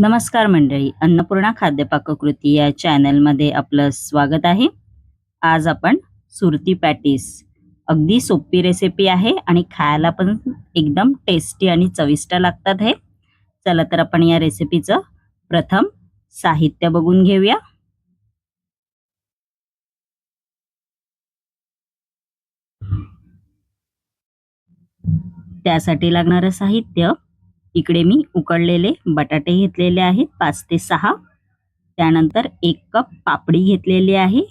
नमस्कार मंडळी अन्नपूर्णा खाद्यपाककृती या चॅनलमध्ये आपलं स्वागत आहे. आज आपण सुरती पॅटीस. अगदी सोपी रेसिपी आहे आणि खायला पण एकदम टेस्टी आणि चविष्ट लागतात हे. चला तर आपण या रेसिपीचं प्रथम साहित्य बघून घेऊया. त्यासाठी लागणारं साहित्य इकडे मी उकडलेले बटाटे घेतलेले आहेत पाच ते सहा. त्यानंतर एक कप पापडी घेतलेली आहे.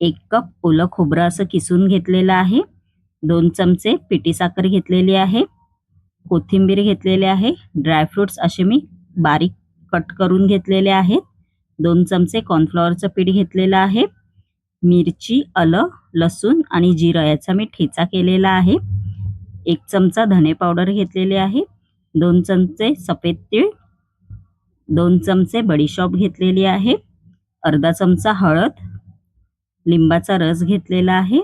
एक कप ओलं खोबरं असं किसून घेतलेलं आहे. दोन चमचे पिठी साखर घेतलेली आहे. कोथिंबीर घेतलेले आहे. ड्रायफ्रुट्स असे मी बारीक कट करून घेतलेले आहेत. दोन चमचे कॉर्नफ्लॉवरचं पीठ घेतलेलं आहे. मिरची आलं लसूण आणि जिरं याचा मी ठेचा केलेला आहे. एक चमचा धने पावडर घेतलेले आहे. दोन चमचे सफेद तीळ दोन चमचे बडीशॉप घेतलेली आहे अर्धा चमचा हळद लिंबाचा रस घेतलेला आहे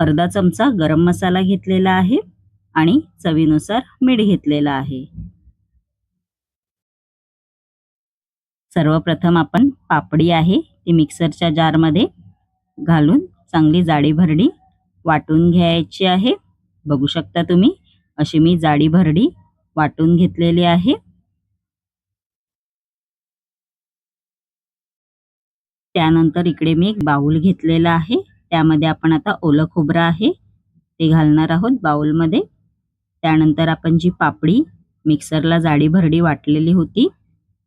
अर्धा चमचा गरम मसाला घेतलेला आहे आणि चवीनुसार मीठ घेतलेला आहे. सर्वप्रथम आपण पापडी आहे ती मिक्सरच्या जारमध्ये घालून चांगली जाडी भरडी वाटून घ्यायची आहे. बघू शकता तुम्ही. अशी मी जाडी भरडी वाटून घेतलेली आहे. त्यानंतर इकडे मी एक बाऊल घेतलेला आहे. त्यामध्ये आपण आता ओलं खोबरं आहे ते घालणार आहोत बाउलमध्ये त्यानंतर आपण जी पापडी मिक्सरला जाडी भरडी वाटलेली होती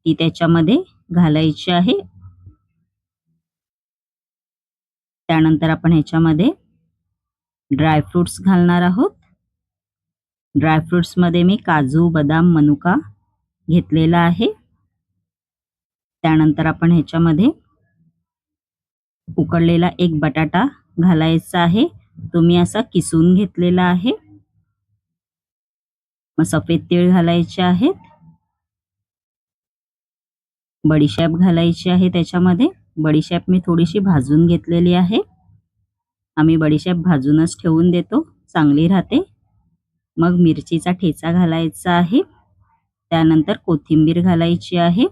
ती त्याच्यामध्ये घालायची आहे. त्यानंतर आपण ह्याच्यामध्ये ड्रायफ्रुट्स घालणार आहोत. ड्रायफ्रुट्समध्ये मी काजू बदाम मनुका घेतलेला आहे. त्यानंतर आपण ह्याच्यामध्ये उकडलेला एक बटाटा घालायचा आहे. तो मी असा किसून घेतलेला आहे. मग सफेद तीळ घालायचे आहेत. बडीशॅप घालायची आहे त्याच्यामध्ये. बडीशेप मी थोडीशी भाजून घेतलेली आहे. आम्ही बडीशेप भाजूनच ठेवून देतो. चांगली राहते. मग मिरचीचा ठेचा घालायचा आहे. त्यानंतर कोथिंबीर घालायची आहे.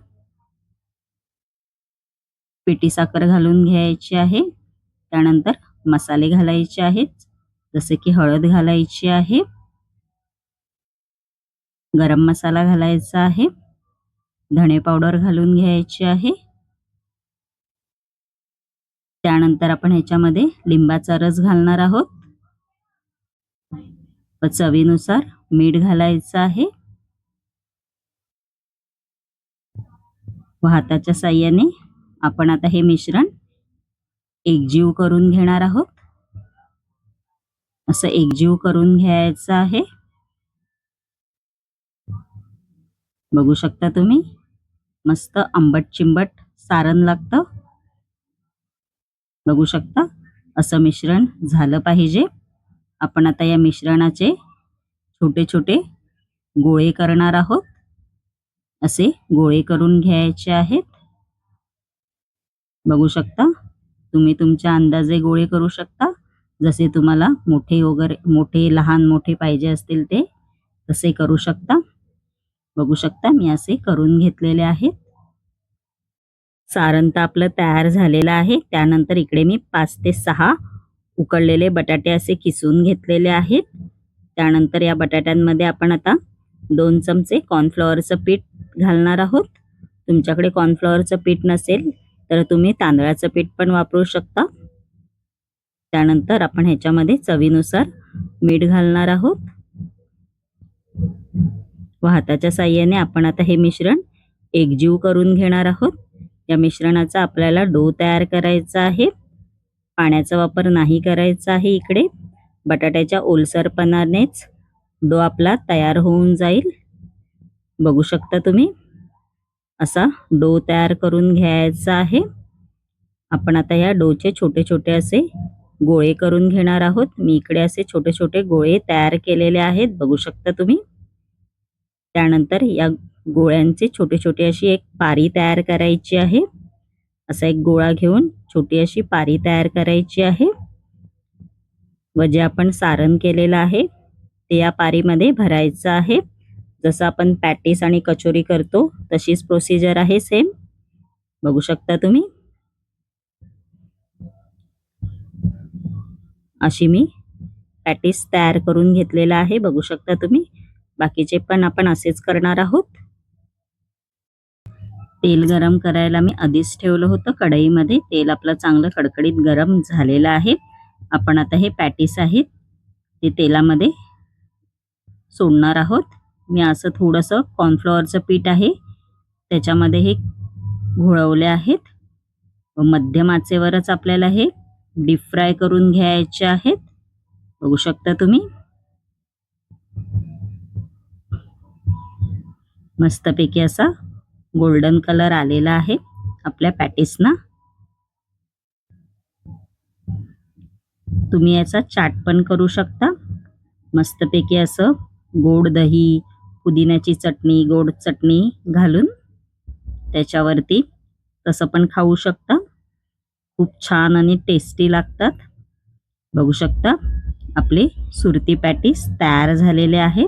पिठी साखर घालून घ्यायची आहे. त्यानंतर मसाले घालायचे आहेत. जसे की हळद घालायची आहे. गरम मसाला घालायचा आहे. धणे पावडर घालून घ्यायची आहे. त्यानंतर आपण ह्याच्यामध्ये लिंबाचा रस घालणार आहोत. व चवीनुसार मीठ घालायचं आहे. व हाताच्या साह्याने आपण आता हे मिश्रण एकजीव करून घेणार आहोत. असं एकजीव करून घ्यायचं आहे. बघू शकता तुम्ही मस्त आंबट चिंबट सारण लागतं. बघू शकता असं मिश्रण झालं पाहिजे. आपण आता या मिश्रणाचे छोटे छोटे गोळे करणार आहोत. असे गोळे करून घ्यायचे आहेत. बघू शकता तुम्ही तुमच्या अंदाजे गोळे करू शकता. जसे तुम्हाला मोठे वगैरे मोठे लहान मोठे पाहिजे असतील ते तसे करू शकता. बघू शकता मी असे करून घेतलेले आहेत. सारण तर आपलं तयार झालेलं आहे. त्यानंतर इकडे मी पाच ते सहा उकळलेले बटाटे असे किसून घेतलेले आहेत. त्यानंतर या बटाट्यांमध्ये आपण आता दोन चमचे कॉर्नफ्लॉवरचं पीठ घालणार आहोत. तुमच्याकडे कॉर्नफ्लॉवरचं पीठ नसेल तर तुम्ही तांदळाचं पीठ पण वापरू शकता. त्यानंतर आपण ह्याच्यामध्ये चवीनुसार मीठ घालणार आहोत. व हाताच्या साह्याने आपण आता हे मिश्रण एकजीव करून घेणार आहोत. या मिश्रणाचा आपल्याला डो तयार करायचा आहे. पाण्याचा वापर नाही करायचा आहे इकडे. बटाट्याच्या ओलसरपणानेच डो आपला तयार होऊन जाईल. बघू शकता तुम्ही असा डो तयार करून घ्यायचा आहे. आपण आता या डोचे छोटे छोटे असे गोळे करून घेणार आहोत. मी इकडे असे छोटे छोटे गोळे तयार केलेले आहेत बघू शकता तुम्ही. त्यानंतर या गोळ्यांचे छोटे छोटे अशी एक पारी तयार करायची आहे. असा एक गोळा घेऊन छोटी अशी पारी तयार करायची आहे. व जे आपण सारण केलेलं आहे. ते या पारीमध्ये भरायचं आहे. जसं आपण पॅटीस आणि कचोरी करतो तशीच प्रोसिजर आहे सेम बघू शकता तुम्ही. अशी मी पॅटीस तयार करून घेतलेला आहे. बघू शकता तुम्ही. बाकीचे पण आपण असेच करणार आहोत. तेल गरम करायला मी आधीच ठेवलं होतं. कढईमध्ये तेल आपलं चांगलं कडकडीत गरम झालेलं आहे. आपण आता हे पॅटीस आहेत ते तेलामध्ये सोडणार आहोत. मी असं थोडंसं कॉर्नफ्लॉवरचं पीठ आहे त्याच्यामध्ये हे घोळवले आहेत. मध्यमाचेवरच मध्यम आचेवरच आपल्याला हे डीप फ्राय करून घ्यायचे आहेत. बघू शकता तुम्ही. मस्तपैकी असा गोल्डन कलर आलेला आहे आपल्या पॅटीसना तुम्ही याचा चाट पण करू शकता. मस्तपैकी असं गोड दही पुदिन्याची चटणी गोड चटणी घालून त्याच्यावरती तसं पण खाऊ शकता. खूप छान आणि टेस्टी लागतात. बघू शकता आपले सुरती पॅटीस तयार झालेले आहेत.